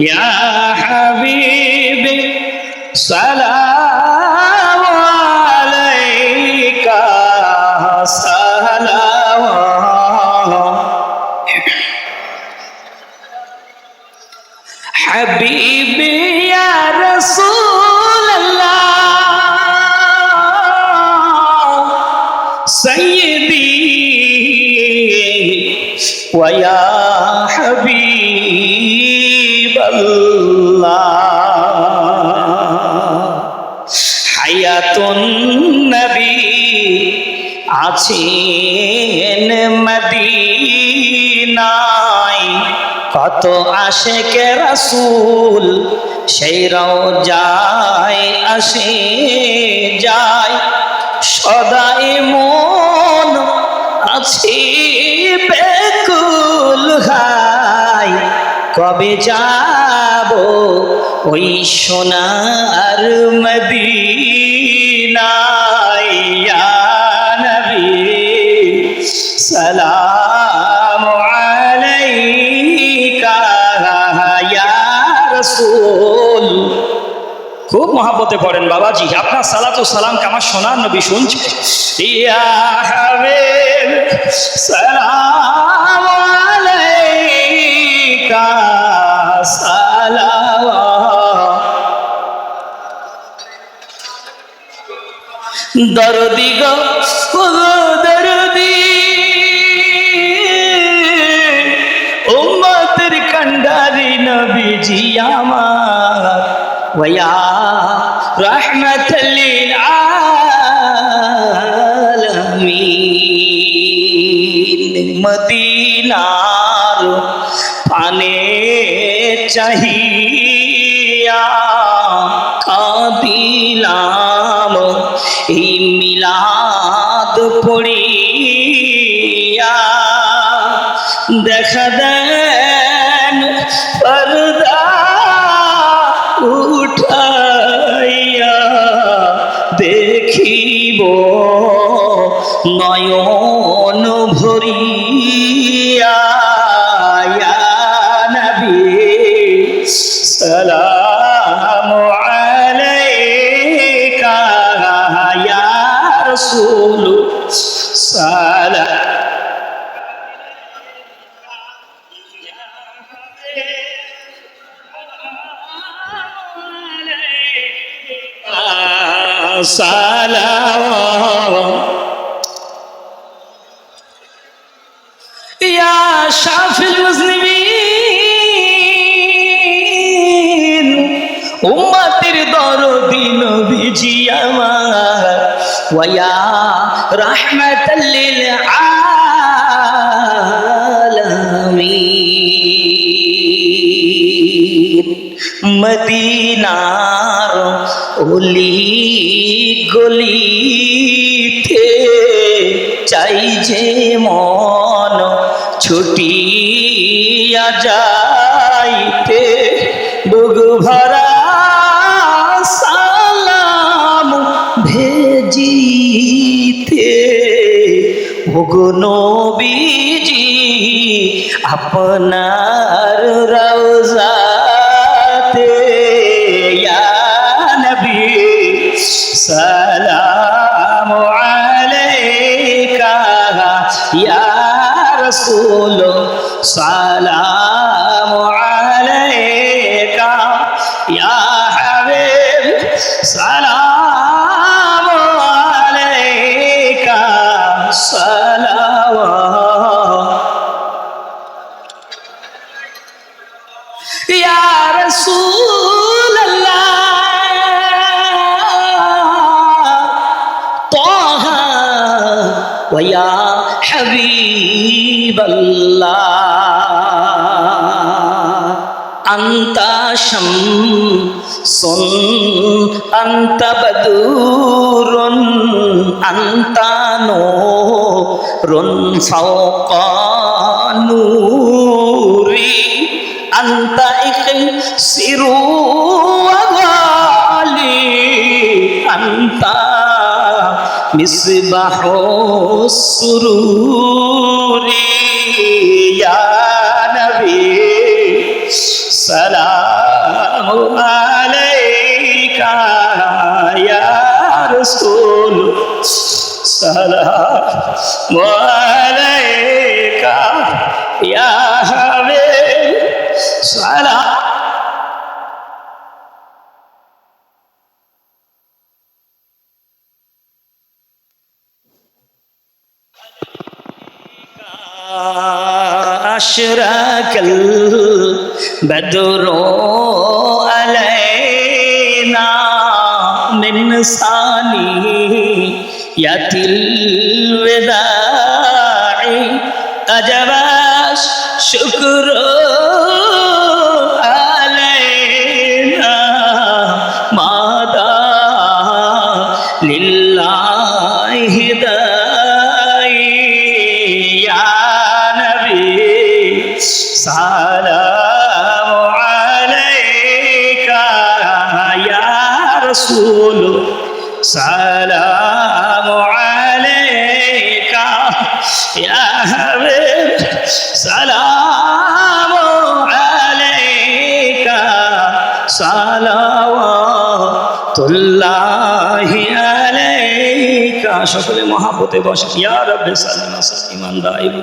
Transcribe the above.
يا حبيبي سلام عليك سلام. حبيبي يا رسول الله سيدي ويا حبيب নবী আছেন মদিনায়। কত আসে কে রসুল সেই যায় আসে যায়। সদাই মন আছে বেকুল হাই কবে যাব ওই সোনার মদী নবী সালাম আলাইকা ইয়া রাসূল। খুব মহাব্বতে পড়েন বাবাজি আপনার সালাতু সালামকে আমার সোনার নবী শুনছে। ইয়া হাবিব সালাম দরদি গো দরদি। উম্মতের কন্ডারি নবীজি আমার। ওয়া আলামিন। মদিনার পানে চাহিয়া কাদিলাম। এই মিলাদ পড়িয়া দেখা দেন উঠাইয়া দেখিব নয়ন ভরিয়া। الرسول صلى سلام يا شافي المسلمين أمتي دار دين بيجي أمان রাহমাতাল লিল আলামিন মদিনার ওলি গলিতে চাই যে মন ছুটিয়া যাইতে বুক ভরা নবীজি আপনার রওজাতে সালাম আলাইকা ইয়া রাসূল সালাম ইয়ার ওয়া হাবিবাল্লাহ আন্তা শম সুন আন্তা বদুরুন আন্তা নূরুন ফাওকা أنت اقسر وغالي أنت مصباح السرور يا نبي سلام عليك يا رسول سلام عليك ছাড়া أشرك البدر علينا من ثانية الوداع أجباش شكرًا রাসূল, সালাম আলাইকা, ইয়া হাবিব, সালাম আলাইকা, সালাওয়াতুল্লাহি আলাইকা। সকলে মহাপতে বসে, ইয়া রব্বে সাল্লাল্লাহু আলাইহি